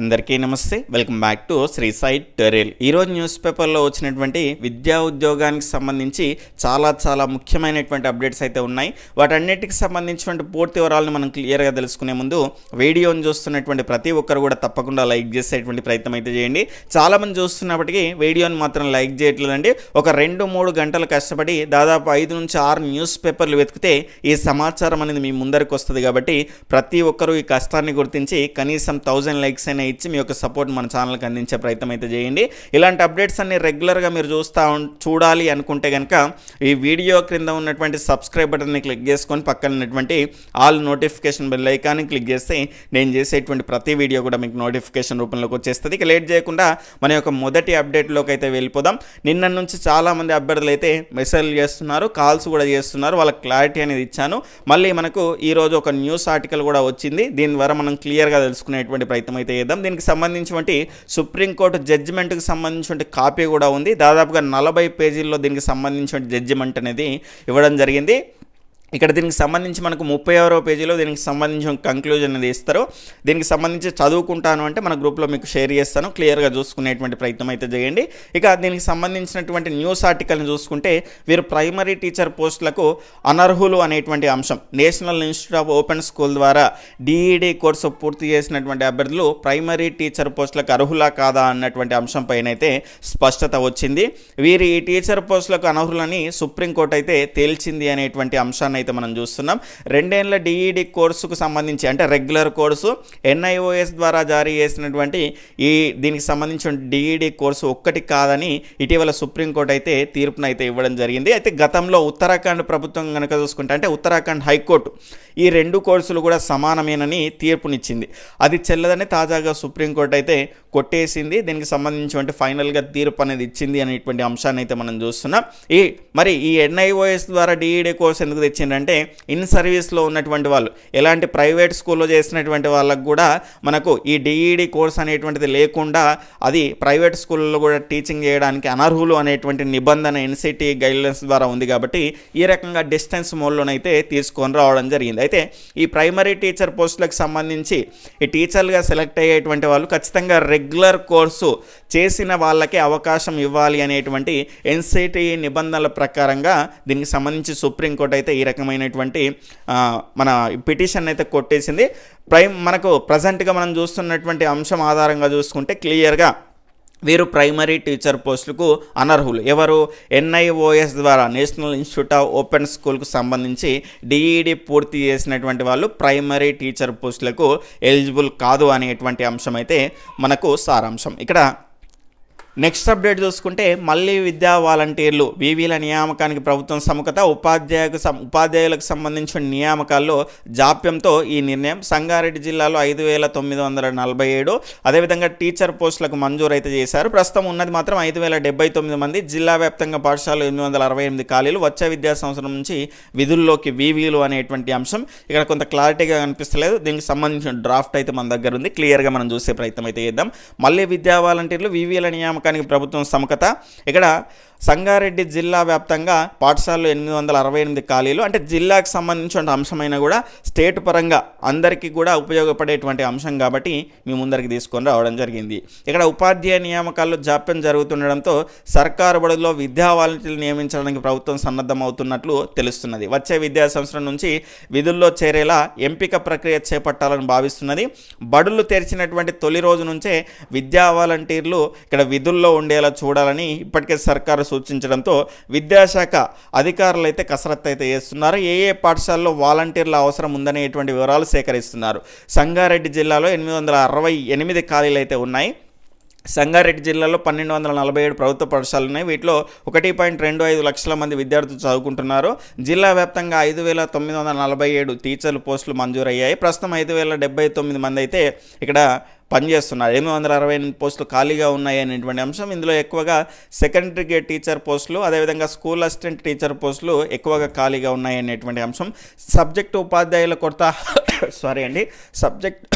అందరికీ నమస్తే. Welcome back to Shri site టెరెల్ ఈరోజు న్యూస్ పేపర్లో వచ్చినటువంటి విద్యా ఉద్యోగానికి సంబంధించి చాలా చాలా ముఖ్యమైనటువంటి అప్డేట్స్ అయితే ఉన్నాయి. వాటన్నిటికి సంబంధించినటువంటి పూర్తి వివరాలను మనం క్లియర్గా తెలుసుకునే ముందు వీడియోని చూస్తున్నటువంటి ప్రతి ఒక్కరు కూడా తప్పకుండా లైక్ చేసేటువంటి ప్రయత్నం అయితే చేయండి. చాలామంది చూస్తున్నప్పటికీ వీడియోని మాత్రం లైక్ చేయట్లేదండి. ఒక రెండు మూడు గంటలు కష్టపడి దాదాపు ఐదు నుంచి ఆరు న్యూస్ పేపర్లు వెతికితే ఈ సమాచారం అనేది మీ ముందరికి వస్తుంది కాబట్టి ప్రతి ఒక్కరూ ఈ కష్టాన్ని గుర్తించి కనీసం థౌజండ్ లైక్స్ అయినా ఇచ్చి మీ యొక్క సపోర్ట్ మన ఛానల్కి అందించే ప్రయత్నం అయితే చేయండి. ఇలాంటి అప్డేట్స్ అన్ని రెగ్యులర్గా మీరు చూస్తూ ఉం- చూడాలి అనుకుంటే కనుక ఈ వీడియో క్రింద ఉన్నటువంటి సబ్స్క్రైబ్ బటన్ని క్లిక్ చేసుకొని పక్కన ఉన్నటువంటి ఆల్ నోటిఫికేషన్ బెల్ ఐకాన్ని క్లిక్ చేస్తే నేను చేసేటువంటి ప్రతి వీడియో కూడా మీకు నోటిఫికేషన్ రూపంలోకి వచ్చేస్తుంది. ఇక లేట్ చేయకుండా మన యొక్క మొదటి అప్డేట్లోకి అయితే వెళ్ళిపోదాం. నిన్న నుంచి చాలామంది అభ్యర్థులు అయితే మెసేజ్ చేస్తున్నారు కాల్స్ కూడా చేస్తున్నారు. వాళ్ళకి క్లారిటీ అనేది ఇచ్చాను. మళ్ళీ మనకు ఈరోజు ఒక న్యూస్ ఆర్టికల్ కూడా వచ్చింది. దీని ద్వారా మనం క్లియర్గా తెలుసుకునేటువంటి ప్రయత్నం అయితే చేద్దాం. దీనికి సంబంధించినటువంటి సుప్రీంకోర్టు జడ్జిమెంట్కి సంబంధించినటువంటి కాపీ కూడా ఉంది. దాదాపుగా నలభై పేజీల్లో దీనికి సంబంధించిన జడ్జిమెంట్ అనేది ఇవ్వడం జరిగింది. ఇక్కడ దీనికి సంబంధించి మనకు ముప్పై ఆరో పేజీలో దీనికి సంబంధించిన కంక్లూజన్ అనేది ఇస్తారు. దీనికి సంబంధించి చదువుకుంటాను అంటే మన గ్రూప్లో మీకు షేర్ చేస్తాను. క్లియర్గా చూసుకునేటువంటి ప్రయత్నం అయితే చేయండి. ఇక దీనికి సంబంధించినటువంటి న్యూస్ ఆర్టికల్ని చూసుకుంటే వీరు ప్రైమరీ టీచర్ పోస్టులకు అనర్హులు అనేటువంటి అంశం. National institute of open school ద్వారా డిఈడి కోర్సు పూర్తి చేసినటువంటి అభ్యర్థులు ప్రైమరీ టీచర్ పోస్టులకు అర్హులా కాదా అన్నటువంటి అంశం పైన అయితే స్పష్టత వచ్చింది. వీరి ఈ టీచర్ పోస్టులకు అనర్హులని సుప్రీంకోర్టు అయితే తేల్చింది అనేటువంటి అంశాన్ని అయితే మనం చూస్తున్నాం. రెండేళ్ళ డిఈడి కోర్సుకు సంబంధించి అంటే రెగ్యులర్ కోర్సు ఎన్ఐఓఎస్ ద్వారా జారీ చేసినటువంటి ఈ దీనికి సంబంధించిన డిఈడి కోర్సు ఒక్కటి కాదని ఇటీవల సుప్రీంకోర్టు అయితే తీర్పునైతే ఇవ్వడం జరిగింది. అయితే గతంలో ఉత్తరాఖండ్ ప్రభుత్వం కనుక చూసుకుంటే అంటే ఉత్తరాఖండ్ హైకోర్టు ఈ రెండు కోర్సులు కూడా సమానమేనని తీర్పునిచ్చింది. అది చెల్లదని తాజాగా సుప్రీంకోర్టు అయితే కొట్టేసింది. దీనికి సంబంధించినటువంటి ఫైనల్గా తీర్పు అనేది ఇచ్చింది అనేటువంటి అంశాన్ని అయితే మనం చూస్తున్నాం. ఈ మరి ఈ ఎన్ఐఓఎస్ ద్వారా డిఈడి కోర్స్ ఎందుకు వచ్చిందంటే ఇన్ సర్వీస్లో ఉన్నటువంటి వాళ్ళు. ఎలాంటి ప్రైవేట్ స్కూల్లో చేసినటువంటి వాళ్ళకు కూడా మనకు ఈ డిఈడి కోర్స్ అనేటువంటిది లేకుండా అది ప్రైవేట్ స్కూల్లో కూడా టీచింగ్ చేయడానికి అనర్హులు అనేటువంటి నిబంధన ఎన్సిటీ గైడ్లైన్స్ ద్వారా ఉంది కాబట్టి ఈ రకంగా డిస్టెన్స్ మోడ్లోనైతే తీసుకొని రావడం జరిగింది. అయితే ఈ ప్రైమరీ టీచర్ పోస్టులకు సంబంధించి ఈ టీచర్లుగా సెలెక్ట్ అయ్యేటువంటి వాళ్ళు ఖచ్చితంగా రెగ్యులర్ కోర్సు చేసిన వాళ్ళకే అవకాశం ఇవ్వాలి అనేటువంటి ఎన్సిటి నిబంధనల ప్రకారంగా దీనికి సంబంధించి సుప్రీంకోర్టు అయితే ఈ ఆ, మన పిటిషన్ అయితే కొట్టేసింది. ప్రైమ్ మనకు ప్రజెంట్గా మనం చూస్తున్నటువంటి అంశం ఆధారంగా చూసుకుంటే క్లియర్గా వీరు ప్రైమరీ టీచర్ పోస్టులకు అనర్హులు. ఎవరు? ఎన్ఐఓఎస్ ద్వారా నేషనల్ ఇన్స్టిట్యూట్ ఆఫ్ ఓపెన్ స్కూల్కు సంబంధించి డిఈడి పూర్తి చేసినటువంటి వాళ్ళు ప్రైమరీ టీచర్ పోస్టులకు ఎలిజిబుల్ కాదు అనేటువంటి అంశం అయితే మనకు సారాంశం. ఇక్కడ నెక్స్ట్ అప్డేట్ చూసుకుంటే మళ్ళీ విద్యా వాలంటీర్లు వివిల నియామకానికి ప్రభుత్వం సముఖత ఉపాధ్యాయులకు సం- ఉపాధ్యాయులకు సంబంధించిన నియామకాల్లో జాప్యంతో ఈ నిర్ణయం సంగారెడ్డి జిల్లాలో ఐదు వేల తొమ్మిది వందల నలభై ఏడు. అదేవిధంగా టీచర్ పోస్టులకు మంజూరు అయితే చేశారు. ప్రస్తుతం ఉన్నది మాత్రం ఐదు వేల డెబ్బై తొమ్మిది మంది. జిల్లా వ్యాప్తంగా పాఠశాలలు ఎనిమిది వందల అరవై ఎనిమిది ఖాళీలు. వచ్చే విద్యా సంవత్సరం నుంచి విధుల్లోకి వివీలు అనేటువంటి అంశం ఇక్కడ కొంత క్లారిటీగా కనిపిస్తలేదు. దీనికి సంబంధించిన డ్రాఫ్ట్ అయితే మన దగ్గర ఉంది. క్లియర్గా మనం చూసే ప్రయత్నం అయితే చేద్దాం. మళ్ళీ విద్యా వాలంటీర్లు వివీల నియామకం నియామకానికి ప్రభుత్వం సమకత ఇక్కడ సంగారెడ్డి జిల్లా వ్యాప్తంగా పాఠశాలలో ఎనిమిది వందల అరవై ఎనిమిది ఖాళీలు. అంటే జిల్లాకు సంబంధించిన అంశమైన కూడా స్టేట్ పరంగా అందరికీ కూడా ఉపయోగపడేటువంటి అంశం కాబట్టి మీ ముందరికి తీసుకొని రావడం జరిగింది. ఇక్కడ ఉపాధ్యాయ నియామకాల్లో జాప్యం జరుగుతుండడంతో సర్కారు బడుల్లో విద్యా వాలంటీర్లు నియమించడానికి ప్రభుత్వం సన్నద్ధమవుతున్నట్లు తెలుస్తున్నది. వచ్చే విద్యా సంవత్సరం నుంచి విధుల్లో చేరేలా ఎంపిక ప్రక్రియ చేపట్టాలని భావిస్తున్నది. బడులు తెరిచినటువంటి తొలి రోజు నుంచే విద్యా వాలంటీర్లు ఇక్కడ విధుల్లో ఉండేలా చూడాలని ఇప్పటికే సర్కారు సూచించడంతో విద్యాశాఖ అధికారులు అయితే కసరత్తు అయితే చేస్తున్నారు. ఏ ఏ పాఠశాలలో వాలంటీర్ల అవసరం ఉందనేటువంటి వివరాలు సేకరిస్తున్నారు. సంగారెడ్డి జిల్లాలో ఎనిమిది వందల అరవై ఎనిమిది ఖాళీలు అయితే ఉన్నాయి. సంగారెడ్డి జిల్లాలో పన్నెండు వందల నలభై ఏడు ప్రభుత్వ పాఠశాలలు ఉన్నాయి. వీటిలో ఒకటి పాయింట్ రెండు ఐదు లక్షల మంది విద్యార్థులు చదువుకుంటున్నారు. జిల్లా వ్యాప్తంగా ఐదు వేల తొమ్మిది వందల నలభై ఏడు టీచర్లు పోస్టులు మంజూరయ్యాయి. ప్రస్తుతం ఐదు వేల డెబ్బై తొమ్మిది మంది అయితే ఇక్కడ పనిచేస్తున్నారు. ఎనిమిది వందల అరవై ఎనిమిది పోస్టులు ఖాళీగా ఉన్నాయి అనేటువంటి అంశం. ఇందులో ఎక్కువగా సెకండరీ గ్రేడ్ టీచర్ పోస్టులు అదేవిధంగా స్కూల్ అసిస్టెంట్ టీచర్ పోస్టులు ఎక్కువగా ఖాళీగా ఉన్నాయి అనేటువంటి అంశం. సబ్జెక్టు ఉపాధ్యాయుల కొరత సారీ అండి సబ్జెక్ట్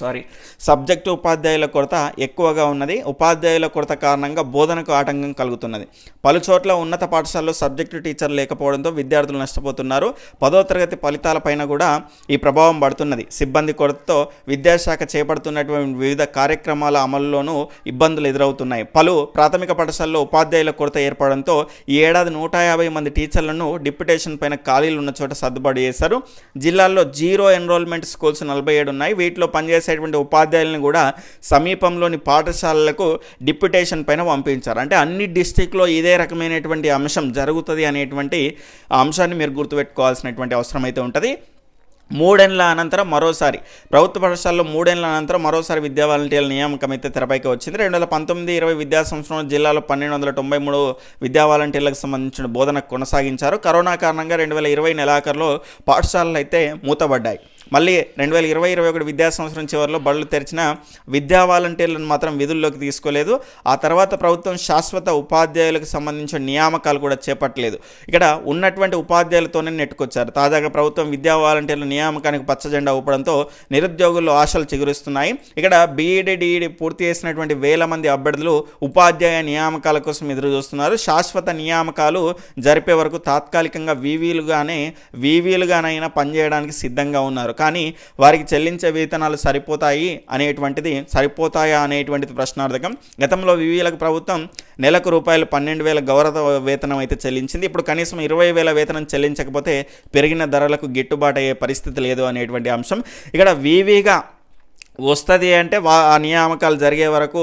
సారీ సబ్జెక్టు ఉపాధ్యాయుల కొరత ఎక్కువగా ఉన్నది. ఉపాధ్యాయుల కొరత కారణంగా బోధనకు ఆటంకం కలుగుతున్నది. పలు చోట్ల ఉన్నత పాఠశాలలో సబ్జెక్టు టీచర్ లేకపోవడంతో విద్యార్థులు నష్టపోతున్నారు. పదో తరగతి ఫలితాలపైన కూడా ఈ ప్రభావం పడుతున్నది. సిబ్బంది కొరతతో విద్యాశాఖ చేపడుతున్నటువంటి వివిధ కార్యక్రమాల అమలులోనూ ఇబ్బందులు ఎదురవుతున్నాయి. పలు ప్రాథమిక పాఠశాలలో ఉపాధ్యాయుల కొరత ఏర్పడంతో ఈ ఏడాది నూట యాభై మంది టీచర్లను డిప్యుటేషన్ పైన ఖాళీలు ఉన్న చోట సర్దుబాటు చేశారు. జిల్లాల్లో జీరో ఎన్రోల్మెంట్ స్కూల్స్ నలభై ఏడు ఉన్నాయి. వీటిలో చేసేటువంటి ఉపాధ్యాయులను కూడా సమీపంలోని పాఠశాలలకు డిప్యుటేషన్ పైన పంపించారు. అంటే అన్ని డిస్టిక్లో ఇదే రకమైనటువంటి అంశం జరుగుతుంది అనేటువంటి అంశాన్ని మీరు గుర్తుపెట్టుకోవాల్సినటువంటి అవసరం అయితే ఉంటుంది. మూడేళ్ళ అనంతరం మరోసారి ప్రభుత్వ పాఠశాలలో మూడేళ్ళ అనంతరం మరోసారి విద్యా వాలంటీర్ల నియామకం అయితే తెరపైకి వచ్చింది. రెండు వేల పంతొమ్మిది ఇరవై విద్యా సంవత్సరంలో జిల్లాలో పన్నెండు వందల తొంభై మూడు విద్యా వాలంటీర్లకు సంబంధించిన బోధన కొనసాగించారు. కరోనా కారణంగా రెండు వేల ఇరవై నెలాఖరులో పాఠశాలలు అయితే మూతబడ్డాయి మళ్ళీ రెండు వేల ఇరవై ఇరవై ఒకటి విద్యా సంవత్సరం చివరిలో బడులు తెరిచిన విద్యా వాలంటీర్లను మాత్రం విధుల్లోకి తీసుకోలేదు. ఆ తర్వాత ప్రభుత్వం శాశ్వత ఉపాధ్యాయులకు సంబంధించిన నియామకాలు కూడా చేపట్టలేదు. ఇక్కడ ఉన్నటువంటి ఉపాధ్యాయులతోనే నెట్టుకొచ్చారు. తాజాగా ప్రభుత్వం విద్యా వాలంటీర్ల నియామకానికి పచ్చజెండా ఊపడంతో నిరుద్యోగుల్లో ఆశలు చిగురిస్తున్నాయి. ఇక్కడ బీఈడి డిఈడి పూర్తి చేసినటువంటి వేల మంది అభ్యర్థులు ఉపాధ్యాయ నియామకాల కోసం ఎదురు చూస్తున్నారు శాశ్వత నియామకాలు జరిపే వరకు తాత్కాలికంగా వీవీలుగానే వీవీలుగానైనా పనిచేయడానికి సిద్ధంగా ఉన్నారు. కానీ వారికి చెల్లించే వేతనాలు సరిపోతాయి అనేటువంటిది సరిపోతాయా అనేటువంటిది ప్రశ్నార్థకం. గతంలో వివిలకు ప్రభుత్వం నెలకు రూపాయలు పన్నెండు వేల గౌరవ వేతనం అయితే చెల్లించింది. ఇప్పుడు కనీసం ఇరవై వేల వేతనం చెల్లించకపోతే పెరిగిన ధరలకు గిట్టుబాటు అయ్యే పరిస్థితి లేదు అనేటువంటి అంశం. ఇక్కడ వివిగా వస్తుంది అంటే వా ఆ నియామకాలు జరిగే వరకు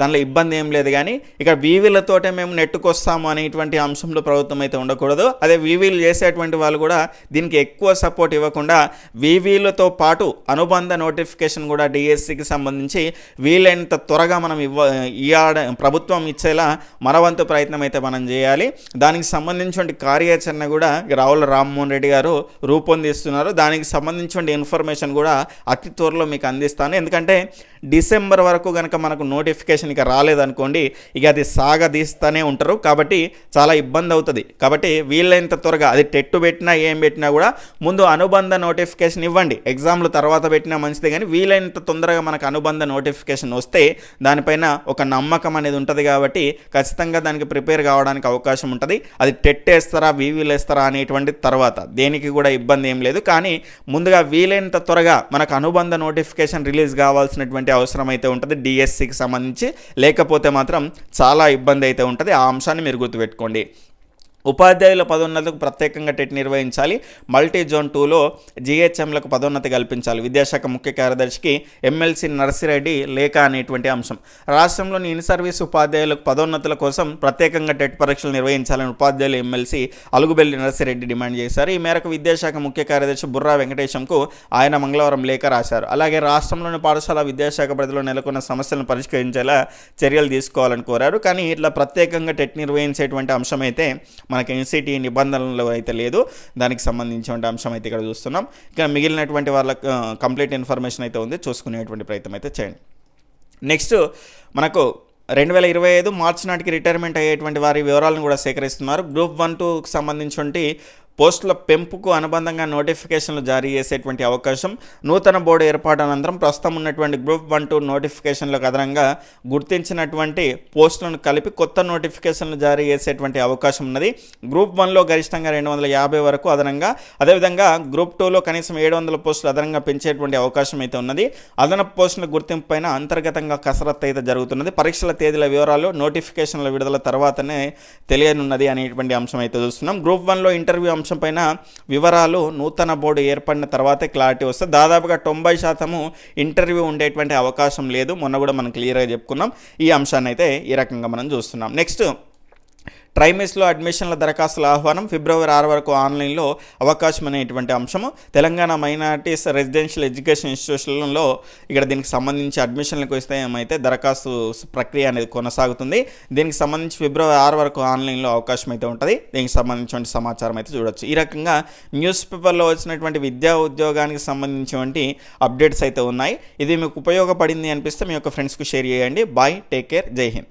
దానిలో ఇబ్బంది ఏం లేదు కానీ ఇక వీవీలతోటే మేము నెట్టుకొస్తాము అనేటువంటి అంశంలో ప్రభుత్వం అయితే ఉండకూడదు. అదే వీవీలు చేసేటువంటి వాళ్ళు కూడా దీనికి ఎక్కువ సపోర్ట్ ఇవ్వకుండా వీవీలతో పాటు అనుబంధ నోటిఫికేషన్ కూడా డిఎస్సికి సంబంధించి వీలైనంత త్వరగా మనం ఇవ్వ ఇవ్వడ ప్రభుత్వం ఇచ్చేలా మనవంతు ప్రయత్నం అయితే మనం చేయాలి. దానికి సంబంధించిన కార్యాచరణ కూడా రావుల రామ్మోహన్ రెడ్డి గారు రూపొందిస్తున్నారు. దానికి సంబంధించిన ఇన్ఫర్మేషన్ కూడా అతి త్వరలో మీకు అందిస్తాను. ఎందుకంటే డిసెంబర్ వరకు కనుక మనకు నోటిఫికేషన్ ఇక రాలేదనుకోండి ఇక అది సాగదీస్తూనే ఉంటారు. కాబట్టి చాలా ఇబ్బంది అవుతుంది. కాబట్టి వీలైనంత త్వరగా అది టెట్టు పెట్టినా ఏం పెట్టినా కూడా ముందు అనుబంధ నోటిఫికేషన్ ఇవ్వండి. ఎగ్జామ్లు తర్వాత పెట్టినా మంచిదే కానీ వీలైనంత తొందరగా మనకు అనుబంధ నోటిఫికేషన్ వస్తే దానిపైన ఒక నమ్మకం అనేది ఉంటుంది కాబట్టి ఖచ్చితంగా దానికి ప్రిపేర్ కావడానికి అవకాశం ఉంటుంది. అది టెట్ వేస్తారా వీవీలు వేస్తారా అనేటువంటి తర్వాత దేనికి కూడా ఇబ్బంది ఏం లేదు. కానీ ముందుగా వీలైనంత త్వరగా మనకు అనుబంధ నోటిఫికేషన్ రిలీజ్ కావాల్సినటువంటి అవసరం అయితే ఉంటుంది డిఎస్సికి సంబంధించి. లేకపోతే మాత్రం చాలా ఇబ్బంది అయితే ఉంటుంది. ఆ అంశాన్ని మీరు గుర్తుపెట్టుకోండి. ఉపాధ్యాయుల పదోన్నతకు ప్రత్యేకంగా టెట్ నిర్వహించాలి. మల్టీ జోన్ టూలో జిహెచ్ఎంలకు పదోన్నతి కల్పించాలి. విద్యాశాఖ ముఖ్య కార్యదర్శికి ఎమ్మెల్సీ నర్సిరెడ్డి లేఖ అనేటువంటి అంశం. రాష్ట్రంలోని ఇన్ సర్వీస్ ఉపాధ్యాయులకు పదోన్నతుల కోసం ప్రత్యేకంగా టెట్ పరీక్షలు నిర్వహించాలని ఉపాధ్యాయులు ఎమ్మెల్సీ అలుగుబెల్లి నర్సిరెడ్డి డిమాండ్ చేశారు. ఈ మేరకు విద్యాశాఖ ముఖ్య కార్యదర్శి బుర్రా వెంకటేశంకు ఆయన మంగళవారం లేఖ రాశారు. అలాగే రాష్ట్రంలోని పాఠశాల విద్యాశాఖ పరిధిలో నెలకొన్న సమస్యలను పరిష్కరించేలా చర్యలు తీసుకోవాలని కోరారు. కానీ ఇట్లా ప్రత్యేకంగా టెట్ నిర్వహించేటువంటి అంశం అయితే మనకి ఎన్సిటీ నిబంధనలు అయితే లేదు. దానికి సంబంధించిన అంశం అయితే ఇక్కడ చూస్తున్నాం. ఇక మిగిలినటువంటి వాళ్ళ కంప్లీట్ ఇన్ఫర్మేషన్ అయితే ఉంది. చూసుకునేటువంటి ప్రయత్నం అయితే చేయండి. నెక్స్ట్ మనకు రెండు వేల ఇరవై ఐదు మార్చి నాటికి రిటైర్మెంట్ అయ్యేటువంటి వారి వివరాలను కూడా సేకరిస్తున్నారు. గ్రూప్ వన్ టూకి సంబంధించి పోస్టుల పెంపుకు అనుబంధంగా నోటిఫికేషన్లు జారీ చేసేటువంటి అవకాశం నూతన బోర్డు ఏర్పాటు అనంతరం ప్రస్తుతం ఉన్నటువంటి గ్రూప్ వన్ టూ నోటిఫికేషన్లకు అదనంగా గుర్తించినటువంటి పోస్టులను కలిపి కొత్త నోటిఫికేషన్లు జారీ చేసేటువంటి అవకాశం ఉన్నది. గ్రూప్ వన్లో గరిష్టంగా రెండు వందల యాభై వరకు అదనంగా అదేవిధంగా గ్రూప్ టూలో కనీసం ఏడు వందల పోస్టులు అదనంగా పెంచేటువంటి అవకాశం అయితే ఉన్నది. అదనపు పోస్టుల గుర్తింపు పైన అంతర్గతంగా కసరత్తు అయితే జరుగుతున్నది. పరీక్షల తేదీల వివరాలు నోటిఫికేషన్ల విడుదల తర్వాతనే తెలియనున్నది అనేటువంటి అంశం అయితే చూస్తున్నాం. గ్రూప్ వన్లో ఇంటర్వ్యూ అంశం పైన వివరాలు నూతన బోర్డు ఏర్పడిన తర్వాతే క్లారిటీ వస్తే దాదాపుగా తొంభై శాతము ఇంటర్వ్యూ ఉండేటువంటి అవకాశం లేదు. మొన్న కూడా మనం క్లియర్గా చెప్పుకున్నాం. ఈ అంశాన్ని అయితే ఈ రకంగా మనం చూస్తున్నాం. నెక్స్ట్ ట్రైమేస్లో అడ్మిషన్ల దరఖాస్తుల ఆహ్వానం ఫిబ్రవరి ఆరు వరకు ఆన్లైన్లో అవకాశం అనేటువంటి అంశము. తెలంగాణ మైనార్టీస్ రెసిడెన్షియల్ ఎడ్యుకేషన్ ఇన్స్టిట్యూషన్లో ఇక్కడ దీనికి సంబంధించి అడ్మిషన్లకు వస్తే ఏమైతే దరఖాస్తు ప్రక్రియ అనేది కొనసాగుతుంది. దీనికి సంబంధించి ఫిబ్రవరి ఆరు వరకు ఆన్లైన్లో అవకాశం అయితే ఉంటుంది. దీనికి సంబంధించిన సమాచారం అయితే చూడొచ్చు. ఈ రకంగా న్యూస్ పేపర్లో వచ్చినటువంటి విద్యా ఉద్యోగానికి సంబంధించినటువంటి అప్డేట్స్ అయితే ఉన్నాయి. ఇది మీకు ఉపయోగపడింది అనిపిస్తే మీ యొక్క ఫ్రెండ్స్కి షేర్ చేయండి. బాయ్ టేక్ కేర్ జై హింద్.